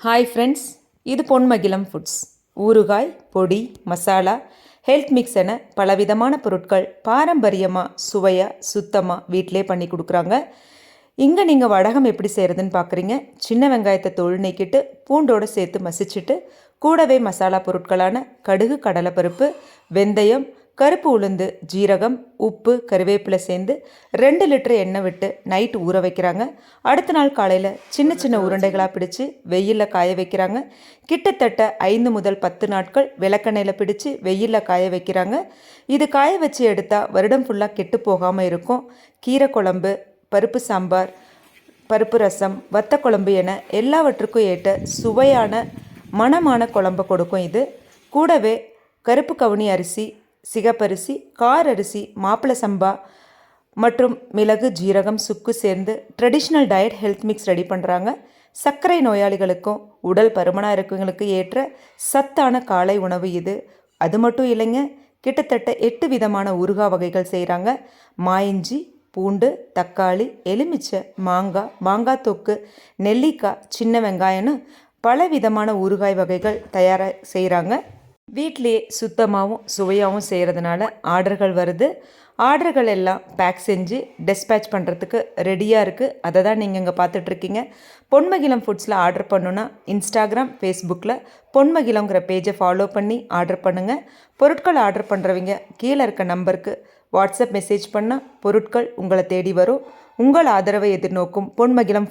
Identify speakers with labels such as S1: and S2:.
S1: Hi friends இது பொன்மகிலம் foods ஊறுகாய் பொடி மசாலா ஹெல்த் மிக்ஸ் என பலவிதமான பொருட்கள் பாரம்பரியமாக சுவையாக சுத்தமாக வீட்டிலே பண்ணி கொடுக்குறாங்க. இங்கே நீங்கள் வடகம் எப்படி செய்கிறதுன்னு பார்க்குறீங்க சின்ன வெங்காயத்தை தோல் நீக்கிட்டு பூண்டோடு சேர்த்து மசிச்சுட்டு கூடவே மசாலா பொருட்களான கடுகு கடலைப்பருப்பு வெந்தயம் கருப்பு உளுந்து ஜீரகம் உப்பு கருவேப்பிலை சேர்ந்து ரெண்டு லிட்டர் எண்ணெய் விட்டு நைட் ஊற வைக்கிறாங்க. அடுத்த நாள் காலையில் சின்ன சின்ன உருண்டைகளாக பிடிச்சு வெயிலில் காய வைக்கிறாங்க. கிட்டத்தட்ட ஐந்து முதல் பத்து நாட்கள் விளக்கெண்ணெயில் பிடிச்சு வெயிலில் காய வைக்கிறாங்க. இது காய வச்சு எடுத்தால் வருடம் ஃபுல்லாக கெட்டு போகாமல் இருக்கும். கீரை குழம்பு பருப்பு சாம்பார் பருப்பு ரசம் வத்த குழம்பு என எல்லாவற்றுக்கும் ஏற்ற சுவையான மணமான குழம்பை கொடுக்கும் இது. கூடவே கருப்பு கவுனி அரிசி சிகப்பரிசி கார் அரிசி மாப்பிள சம்பா மற்றும் மிளகு ஜீரகம் சுக்கு சேர்ந்து traditional diet health mix ready பண்ணுறாங்க சர்க்கரை நோயாளிகளுக்கும் உடல் பருமனாக இருக்கவங்களுக்கு ஏற்ற சத்தான காலை உணவு இது. அது மட்டும் இல்லைங்க கிட்டத்தட்ட எட்டு விதமான ஊறுகாய் வகைகள் செய்கிறாங்க மாயிஞ்சி பூண்டு தக்காளி எலுமிச்சை மாங்காய் மாங்காய் தொக்கு நெல்லிக்காய் சின்ன வெங்காயம்னு பல விதமான ஊறுகாய் வகைகள் தயாராக செய்கிறாங்க வீட்லேயே சுத்தமாகவும் சுவையாகவும் செய்கிறதுனால ஆர்டர்கள் வருது. ஆர்டர்கள் எல்லாம் பேக் செஞ்சு டெஸ்பேச் பண்ணுறதுக்கு ரெடியாக இருக்குது அதை தான் நீங்கள் இங்கே பார்த்துட்ருக்கீங்க பொன்மகிலம் ஃபுட்ஸில் ஆர்டர் பண்ணுன்னா இன்ஸ்டாகிராம் ஃபேஸ்புக்கில் பொன்மகிலங்கிற பேஜை ஃபாலோ பண்ணி ஆர்டர் பண்ணுங்கள் பொருட்கள் ஆர்டர் பண்ணுறவங்க கீழே இருக்க நம்பருக்கு வாட்ஸ்அப் மெசேஜ் பண்ணால் பொருட்கள் உங்களை தேடி வரும். உங்கள் ஆதரவை எதிர்நோக்கும் பொன்மகிலம்